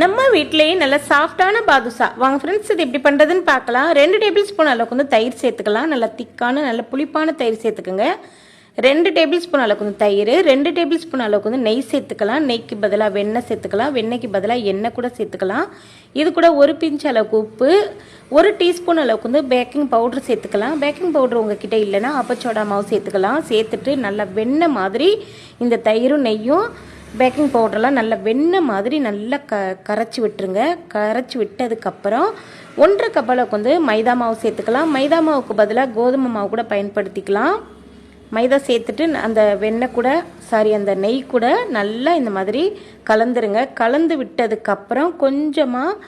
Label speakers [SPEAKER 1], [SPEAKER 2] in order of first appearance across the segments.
[SPEAKER 1] நம்ம வீட்டிலேயே நல்ல சாஃப்டான பாதுஷா. வாங்க ஃப்ரெண்ட்ஸ் இது எப்படி பண்ணுறதுன்னு பார்க்கலாம். ரெண்டு டேபிள் ஸ்பூன் அளவுக்கு வந்து தயிர் சேர்த்துக்கலாம். நல்லா திக்கான நல்ல புளிப்பான தயிர் சேர்த்துக்குங்க. ரெண்டு டேபிள் ஸ்பூன் அளவுக்கு வந்து தயிர் ரெண்டு டேபிள் ஸ்பூன் அளவுக்கு வந்து நெய் சேர்த்துக்கலாம். நெய்க்கு பதிலாக வெண்ணெய் சேர்த்துக்கலாம். வெண்ணெய்க்கு பதிலாக எண்ணெய் கூட சேர்த்துக்கலாம். இது கூட ஒரு பிஞ்ச் அளவுக்கு உப்பு ஒரு டீஸ்பூன் அளவுக்கு வந்து பேக்கிங் பவுடர் சேர்த்துக்கலாம். பேக்கிங் பவுடர் உங்ககிட்ட இல்லைன்னா அப்பச்சோடா மாவு சேர்த்துக்கலாம். சேர்த்துட்டு நல்லா வெண்ணெய் மாதிரி இந்த தயிரும் நெய்யும் பேக்கிங் பவுடர்லாம் நல்லா வெண்ணெய் மாதிரி நல்லா க கரைச்சி விட்டுருங்க. கரைச்சி விட்டதுக்கப்புறம் ஒன்றரை கப் அளவுக்கு வந்து மைதா மாவு சேர்த்துக்கலாம். மைதா மாவுக்கு பதிலாக கோதுமை மாவு கூட பயன்படுத்திக்கலாம். மைதா சேர்த்துட்டு அந்த வெண்ணெய் கூட சாரி அந்த நெய் கூட நல்லா இந்த மாதிரி கலந்துருங்க. கலந்து விட்டதுக்கப்புறம் கொஞ்சமாக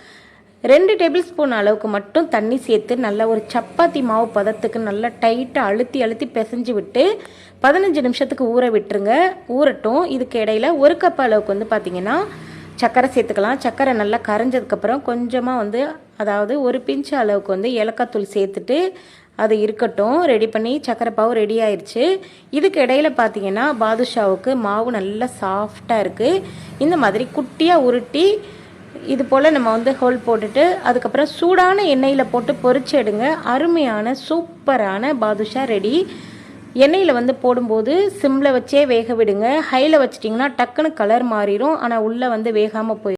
[SPEAKER 1] ரெண்டு டேபிள் ஸ்பூன் அளவுக்கு மட்டும் தண்ணி சேர்த்து நல்லா ஒரு சப்பாத்தி மாவு பதத்துக்கு நல்லா டைட்டாக அழுத்தி அழுத்தி பிசைஞ்சு விட்டு பதினஞ்சு நிமிஷத்துக்கு ஊற விட்டுருங்க. ஊறட்டும். இதுக்கு இடையில ஒரு கப் அளவுக்கு வந்து பார்த்திங்கன்னா சர்க்கரை சேர்த்துக்கலாம். சர்க்கரை நல்லா கரைஞ்சதுக்கப்புறம் கொஞ்சமாக வந்து அதாவது ஒரு பிஞ்சு அளவுக்கு வந்து ஏலக்காய்த்தூள் சேர்த்துட்டு அது இருக்கட்டும். ரெடி பண்ணி சக்கரை பாவு ரெடி ஆயிடுச்சு இதுக்கு இடையில பார்த்தீங்கன்னா பாதுஷாவுக்கு மாவு நல்லா சாஃப்டாக இருக்குது இந்த மாதிரி குட்டியாக உருட்டி இது போல் நம்ம வந்து ஹோல் போட்டுட்டு அதுக்கப்புறம் சூடான எண்ணெயில் போட்டு பொறிச்சு எடுங்க. அருமையான சூப்பரான பாதுஷா ரெடி. எண்ணெயில் வந்து போடும்போது சிம்மில் வச்சே வேக விடுங்க. ஹையில் வச்சிட்டிங்கன்னா டக்குன்னு கலர் மாறிடும் ஆனால் உள்ளே வந்து வேகாமல் போயிடும்